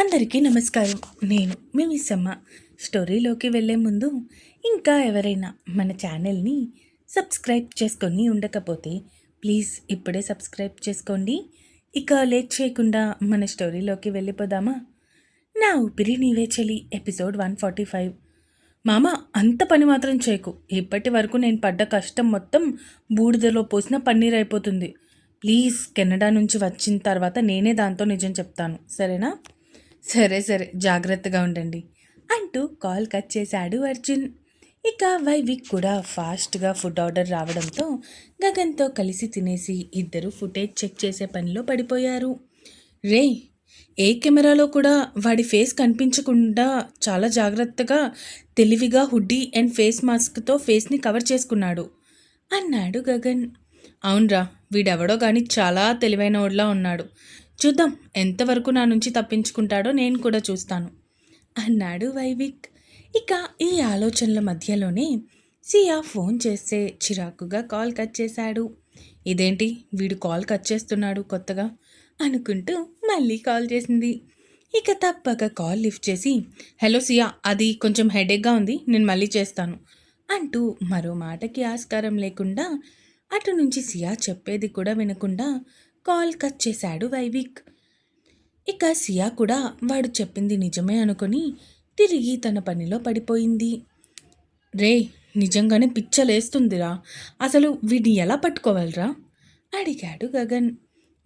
అందరికీ నమస్కారం. నేను మీ మిస్సమ్మ. స్టోరీలోకి వెళ్ళే ముందు ఇంకా ఎవరైనా మన ఛానల్ని సబ్స్క్రైబ్ చేసుకొని ఉండకపోతే ప్లీజ్ ఇప్పుడే సబ్స్క్రైబ్ చేసుకోండి. ఇక లేట్ చేయకుండా మన స్టోరీలోకి వెళ్ళిపోదామా? నా ఊపిరి నీవే చలి ఎపిసోడ్ వన్ ఫార్టీ ఫైవ్. మామ అంత పని మాత్రం చేయకు. ఇప్పటి వరకు నేను పడ్డ కష్టం మొత్తం బూడిదలో పోసిన పన్నీర్ అయిపోతుంది. ప్లీజ్ కెనడా నుంచి వచ్చిన తర్వాత నేనే దాంతో నిజం చెప్తాను. సరేనా? సరే సరే జాగ్రత్తగా ఉండండి అంటూ కాల్ కట్ చేశాడు అర్జున్. ఇక వైవిక్ కూడా ఫాస్ట్గా ఫుడ్ ఆర్డర్ రావడంతో గగన్తో కలిసి తినేసి ఇద్దరు ఫుటేజ్ చెక్ చేసే పనిలో పడిపోయారు. రే ఏ కెమెరాలో కూడా వాడి ఫేస్ కనిపించకుండా చాలా జాగ్రత్తగా తెలివిగా హుడ్డీ అండ్ ఫేస్ మాస్క్తో ఫేస్ని కవర్ చేసుకున్నాడు అన్నాడు గగన్. అవునరా వీడెవడో కానీ చాలా తెలివైన వాడిలా ఉన్నాడు. చూద్దాం ఎంతవరకు నా నుంచి తప్పించుకుంటాడో నేను కూడా చూస్తాను అన్నాడు వైవిక్. ఇక ఈ ఆలోచనల మధ్యలోనే సియా ఫోన్ చేస్తే చిరాకుగా కాల్ కట్ చేశాడు. ఇదేంటి? వీడు కాల్ కట్ చేస్తున్నాడు కొత్తగా అనుకుంటూ మళ్ళీ కాల్ చేసింది. ఇక తప్పక కాల్ లిఫ్ట్ చేసి హలో సియా అది కొంచెం హెడేక్గా ఉంది నేను మళ్ళీ చేస్తాను అంటూ మరో మాటకి ఆస్కారం లేకుండా అటు నుంచి సియా చెప్పేది కూడా వినకుండా కాల్ కట్ చేశాడు వైవిక్. ఇక సియా కూడా వాడు చెప్పింది నిజమే అనుకొని తిరిగి తన పనిలో పడిపోయింది. రే నిజంగానే పిచ్చలేస్తుందిరా అసలు వీడిని ఎలా పట్టుకోవాలరా? అడిగాడు గగన్.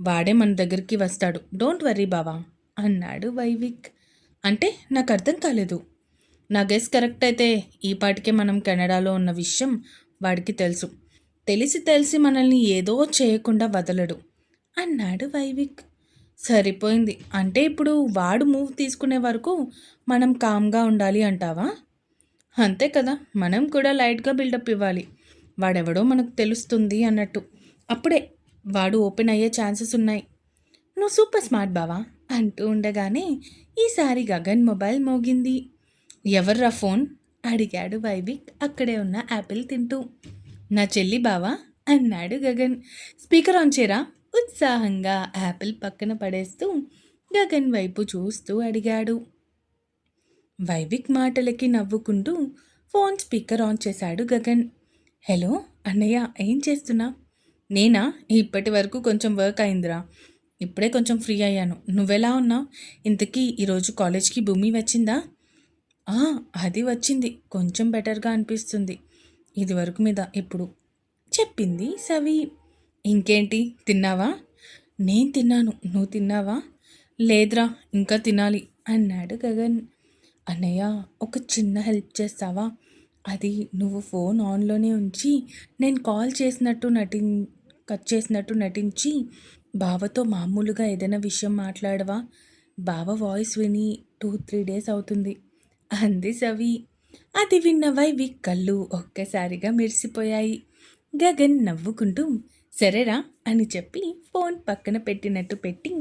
వాడే మన దగ్గరికి వస్తాడు. డోంట్ వర్రీ బావా అన్నాడు వైవిక్. అంటే నాకు అర్థం కాలేదు. నా గెస్ కరెక్ట్ అయితే ఈ పాటికే మనం కెనడాలో ఉన్న విషయం వాడికి తెలుసు. తెలిసి తెలిసి మనల్ని ఏదో చేయకుండా వదలడు. అన్నాడు వైవిక్. సరిపోయింది. అంటే ఇప్పుడు వాడు మూవ్ తీసుకునే వరకు మనం కామ్గా ఉండాలి అంటావా? అంతే కదా. మనం కూడా లైట్గా బిల్డప్ ఇవ్వాలి. వాడెవడో మనకు తెలుస్తుంది అన్నట్టు. అప్పుడే వాడు ఓపెన్ అయ్యే ఛాన్సెస్ ఉన్నాయి. నువ్వు సూపర్ స్మార్ట్ బావా? అంటూ ఉండగానే ఈసారి గగన్ మొబైల్ మోగింది. ఎవర్రా ఫోన్? అడిగాడు వైవిక్ అక్కడే ఉన్న యాపిల్ తింటూ. నా చెల్లి బావా? అన్నాడు గగన్. స్పీకర్ ఆన్ చేరా ఉత్సాహంగా యాపిల్ పక్కన పడేస్తూ గగన్ వైపు చూస్తూ అడిగాడు. వైవిక్ మాటలకి నవ్వుకుంటూ ఫోన్ స్పీకర్ ఆన్ చేశాడు గగన్. హలో అన్నయ్య ఏం చేస్తున్నా? నేనా? ఇప్పటి వరకు కొంచెం వర్క్ అయిందిరా. ఇప్పుడే కొంచెం ఫ్రీ అయ్యాను. నువ్వెలా ఉన్నావు ఇంతకీ ఈరోజు కాలేజ్కి భూమి వచ్చిందా? అది వచ్చింది. కొంచెం బెటర్గా అనిపిస్తుంది. ఇది వరకు మీద ఇప్పుడు చెప్పింది సవి. ఇంకేంటి తిన్నావా? నేను తిన్నాను. నువ్వు తిన్నావా? లేదురా ఇంకా తినాలి అన్నాడు గగన్. అన్నయ్య ఒక చిన్న హెల్ప్ చేస్తావా? అది నువ్వు ఫోన్ ఆన్లోనే ఉంచి నేను కాల్ చేసినట్టు నటి కట్ చేసినట్టు నటించి బావతో మామూలుగా ఏదైనా విషయం మాట్లాడవా? బావ వాయిస్ విని టూ త్రీ డేస్ అవుతుంది. అంది సవి. అది విన్న వైవి కళ్ళు ఒక్కసారిగా మెరిసిపోయాయి. గగన్ నవ్వుకుంటూ సరేరా అని చెప్పి ఫోన్ పక్కన పెట్టినట్టు పెట్టి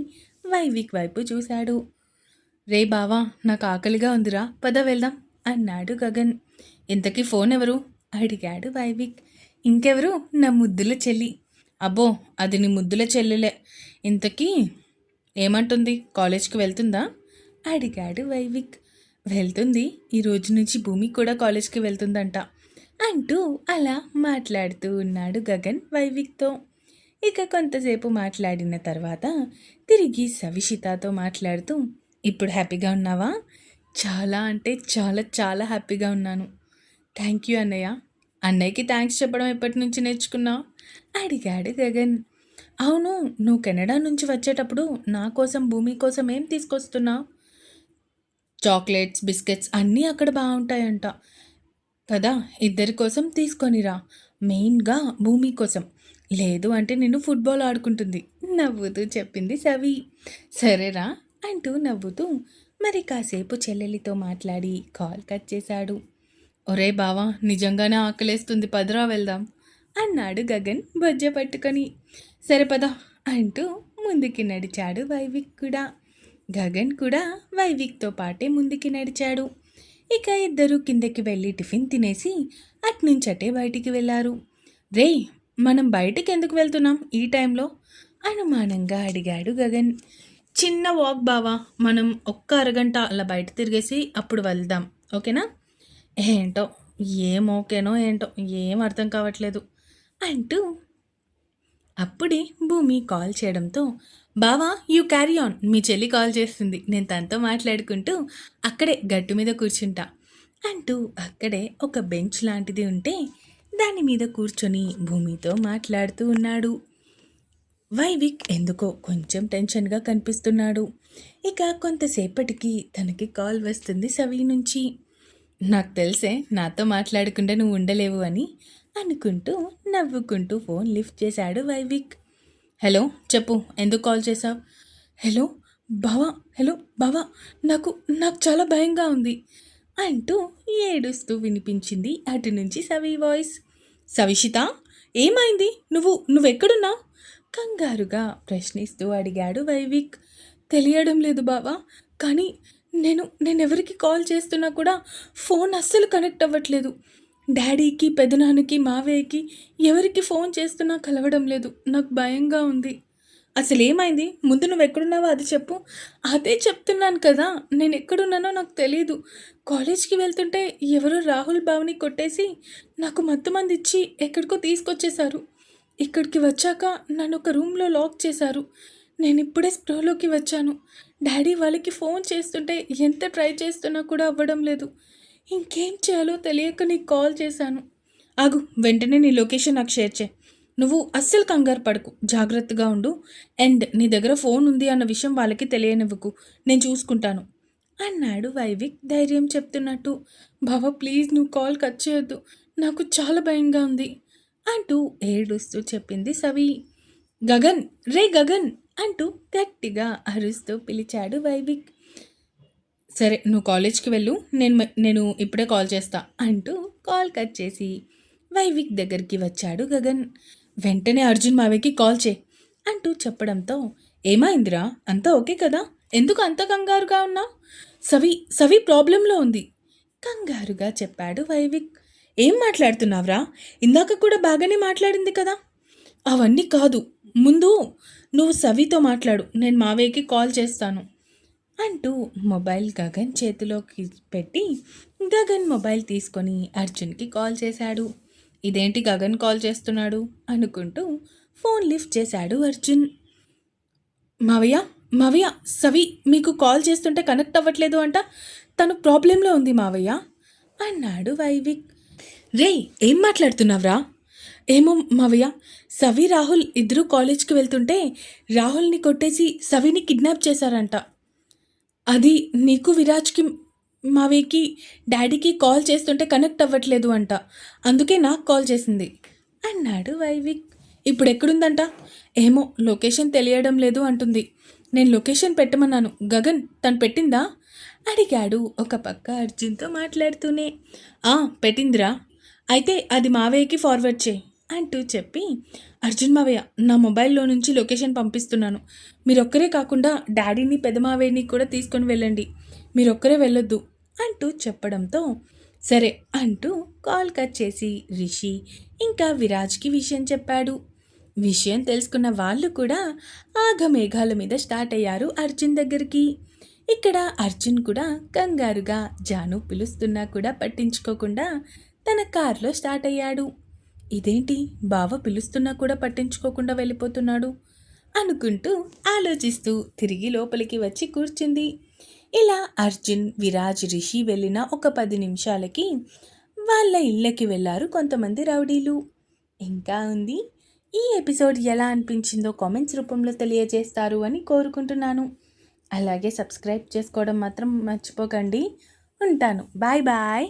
వైవిక్ వైపు చూశాడు. రే బావా నాకు ఆకలిగా ఉందిరా పద వెళ్దాం అన్నాడు గగన్. ఇంతకీ ఫోన్ ఎవరు? అడిగాడు వైవిక్. ఇంకెవరు? నా ముద్దుల చెల్లి. అబ్బో అది నీ ముద్దుల చెల్లెలే. ఇంతకీ ఏమంటుంది? కాలేజ్కి వెళ్తుందా? అడిగాడు వైవిక్. వెళ్తుంది. ఈ రోజు నుంచి భూమి కూడా కాలేజ్కి వెళ్తుందంట. అంటూ అలా మాట్లాడుతూ ఉన్నాడు గగన్ వైవిక్తో. ఇక కొంతసేపు మాట్లాడిన తర్వాత తిరిగి సవిషితతో మాట్లాడుతూ ఇప్పుడు హ్యాపీగా ఉన్నావా? చాలా అంటే చాలా చాలా హ్యాపీగా ఉన్నాను. థ్యాంక్ యూ అన్నయ్య. అన్నయ్యకి థ్యాంక్స్ చెప్పడం ఎప్పటి నుంచి నేర్చుకున్నావు? అడిగాడు గగన్. అవును నువ్వు కెనడా నుంచి వచ్చేటప్పుడు నా కోసం భూమి కోసం ఏం తీసుకొస్తున్నావు? చాక్లెట్స్ బిస్కెట్స్ అన్నీ అక్కడ బాగుంటాయంట. కదా ఇద్దరి కోసం తీసుకొనిరా మెయిన్గా భూమి కోసం. లేదు అంటే నేను ఫుట్బాల్ ఆడుకుంటుంది. నవ్వుతూ చెప్పింది సవి. సరేరా అంటూ నవ్వుతూ మరి కాసేపు చెల్లెలితో మాట్లాడి కాల్ కట్ చేశాడు. ఒరే బావా నిజంగానే ఆకలేస్తుంది. పదరా వెళ్దాం అన్నాడు గగన్ బొజ్జ పట్టుకొని. సరే పద అంటూ ముందుకి నడిచాడు వైవిక్ కూడా. గగన్ కూడా వైవిక్తో పాటే ముందుకి నడిచాడు. ఇక ఇద్దరు కిందకి వెళ్ళి టిఫిన్ తినేసి అట్నుంచటే బయటికి వెళ్ళారు. రే మనం బయటికి ఎందుకు వెళ్తున్నాం ఈ టైంలో? అనుమానంగా అడిగాడు గగన్. చిన్న వాక్ బావా మనం ఒక్క అరగంట అలా బయట తిరిగేసి అప్పుడు వెళ్దాం ఓకేనా? ఏంటో ఏం ఓకేనో ఏంటో ఏం అర్థం కావట్లేదు అంటూ అప్పుడే భూమి కాల్ చేయడంతో బావా యూ క్యారీ ఆన్ మీ చెల్లి కాల్ చేస్తుంది. నేను తనతో మాట్లాడుకుంటూ అక్కడే గట్టు మీద కూర్చుంటా. అంటూ అక్కడే ఒక బెంచ్ లాంటిది ఉంటే దాని మీద కూర్చొని భూమితో మాట్లాడుతూ ఉన్నాడు. వైవిక్ ఎందుకో కొంచెం టెన్షన్గా కనిపిస్తున్నాడు. ఇక కొంతసేపటికి తనకి కాల్ వస్తుంది సవి నుంచి. నాకు తెలిసే నాతో మాట్లాడకుండా నువ్వు ఉండలేవు అని అనుకుంటూ నవ్వుకుంటూ ఫోన్ లిఫ్ట్ చేశాడు వైవిక్. హలో చెప్పు ఎందుకు కాల్ చేసావు హలో బావా హలో బావా నాకు నాకు చాలా భయంగా ఉంది అంటూ ఏడుస్తూ వినిపించింది అటు నుంచి సవి వాయిస్. సవిషిత ఏమైంది? నువ్వు నువ్వెక్కడున్నావు? కంగారుగా ప్రశ్నిస్తూ అడిగాడు వైవిక్. తెలియడం లేదు బావా కానీ నేను నేను ఎవరికి కాల్ చేస్తున్నా కూడా ఫోన్ అస్సలు కనెక్ట్ అవ్వట్లేదు. డాడీకి పెదనాన్నకి మావయ్యకి ఎవరికి ఫోన్ చేస్తున్నా కలవడం లేదు. నాకు భయంగా ఉంది. అసలు ఏమైంది ముందు నువ్వు ఎక్కడున్నావో అది చెప్పు. అదే చెప్తున్నాను కదా. నేను ఎక్కడున్నానో నాకు తెలియదు కాలేజ్కి వెళ్తుంటే ఎవరో రాహుల్ బావని కొట్టేసి నాకు మత్తు మంది ఇచ్చి ఎక్కడికో తీసుకొచ్చేశారు. ఇక్కడికి వచ్చాక నన్ను ఒక రూమ్లో లాక్ చేశారు. నేను ఇప్పుడే స్ప్రోలోకి వచ్చాను. డాడీ వాళ్ళకి ఫోన్ చేస్తుంటే ఎంత ట్రై చేస్తున్నా కూడా అవ్వడం లేదు. ఇంకేం చేయాలో తెలియక నీకు కాల్ చేశాను. ఆగు వెంటనే నీ లొకేషన్ నాకు షేర్ చేయి. నువ్వు అస్సలు కంగారు పడకు జాగ్రత్తగా ఉండు. అండ్ నీ దగ్గర ఫోన్ ఉంది అన్న విషయం వాళ్ళకి తెలియనివ్వకు నేను చూసుకుంటాను. అన్నాడు వైవిక్ ధైర్యం చెప్తున్నట్టు. బాబా ప్లీజ్ నువ్వు కాల్ కట్ చేయొద్దు నాకు చాలా భయంగా ఉంది అంటూ ఏడుస్తూ చెప్పింది సవి. గగన్ రే గగన్ అంటూ గట్టిగా అరుస్తూ పిలిచాడు వైవిక్. సరే నువ్వు కాలేజ్కి వెళ్ళు నేను నేను ఇప్పుడే కాల్ చేస్తా అంటూ కాల్ కట్ చేసి వైవిక్ దగ్గరికి వచ్చాడు గగన్. వెంటనే అర్జున్ మావయ్యకి కాల్ చేయి అంటూ చెప్పడంతో ఏమైందిరా అంతా ఓకే కదా? ఎందుకు అంత కంగారుగా ఉన్నావు? సవి సవి ప్రాబ్లంలో ఉంది కంగారుగా చెప్పాడు వైవిక్. ఏం మాట్లాడుతున్నావురా? ఇందాక కూడా బాగానే మాట్లాడింది కదా? అవన్నీ కాదు ముందు నువ్వు సవితో మాట్లాడు నేను మావయ్యకి కాల్ చేస్తాను. అంటూ మొబైల్ గగన్ చేతిలోకి పెట్టి గగన్ మొబైల్ తీసుకొని అర్జున్కి కాల్ చేశాడు. ఇదేంటి గగన్ కాల్ చేస్తున్నాడు? అనుకుంటూ ఫోన్ లిఫ్ట్ చేశాడు అర్జున్. మావయ్య మావయ్య సవి మీకు కాల్ చేస్తుంటే కనెక్ట్ అవ్వట్లేదు అంట. తను ప్రాబ్లంలో ఉంది మావయ్య అన్నాడు వైవిక్. రే ఏం మాట్లాడుతున్నావురా? ఏమో మావయ్య సవి రాహుల్ ఇద్దరూ కాలేజ్కి వెళ్తుంటే రాహుల్ని కొట్టేసి సవిని కిడ్నాప్ చేశారంట. అది నీకు విరాజ్కి మావికి డాడీకి కాల్ చేస్తుంటే కనెక్ట్ అవ్వట్లేదు అంట. అందుకే నాకు కాల్ చేసింది. అన్నాడు వైవిక్. ఇప్పుడు ఎక్కడుందంట? ఏమో లొకేషన్ తెలియడం లేదు అంటుంది. నేను లొకేషన్ పెట్టమన్నాను. గగన్ తను పెట్టిందా? అడిగాడు ఒక పక్క అర్జున్తో మాట్లాడుతూనే. ఆ పెట్టిందిరా. అయితే అది మావయ్యకి ఫార్వర్డ్ చేయి అంటూ చెప్పి అర్జున్ మావయ్య నా మొబైల్లో నుంచి లొకేషన్ పంపిస్తున్నాను. మీరొక్కరే కాకుండా డాడీని పెదమావయ్యని కూడా తీసుకొని వెళ్ళండి. మీరొక్కరే వెళ్ళొద్దు అంటూ చెప్పడంతో సరే అంటూ కాల్ కట్ చేసి రిషి ఇంకా విరాజ్కి విషయం చెప్పాడు. విషయం తెలుసుకున్న వాళ్ళు కూడా ఆగమేఘాల మీద స్టార్ట్ అయ్యారు అర్జున్ దగ్గరికి. ఇక్కడ అర్జున్ కూడా కంగారుగా జాను పిలుస్తున్నా కూడా పట్టించుకోకుండా తన కారులో స్టార్ట్ అయ్యాడు. ఇదేంటి? బావ పిలుస్తున్నా కూడా పట్టించుకోకుండా వెళ్ళిపోతున్నాడు. అనుకుంటూ ఆలోచిస్తూ తిరిగి లోపలికి వచ్చి కూర్చుంది. ఇలా అర్జున్ విరాజ్ రిషి వెళ్ళిన ఒక పది నిమిషాలకి వాళ్ళ ఇళ్ళకి వెళ్ళారు కొంతమంది రౌడీలు. ఇంకా ఉంది? ఈ ఎపిసోడ్ ఎలా అనిపించిందో కామెంట్స్ రూపంలో తెలియజేస్తారు అని కోరుకుంటున్నాను. అలాగే సబ్స్క్రైబ్ చేసుకోవడం మాత్రం మర్చిపోకండి. ఉంటాను. Bye bye.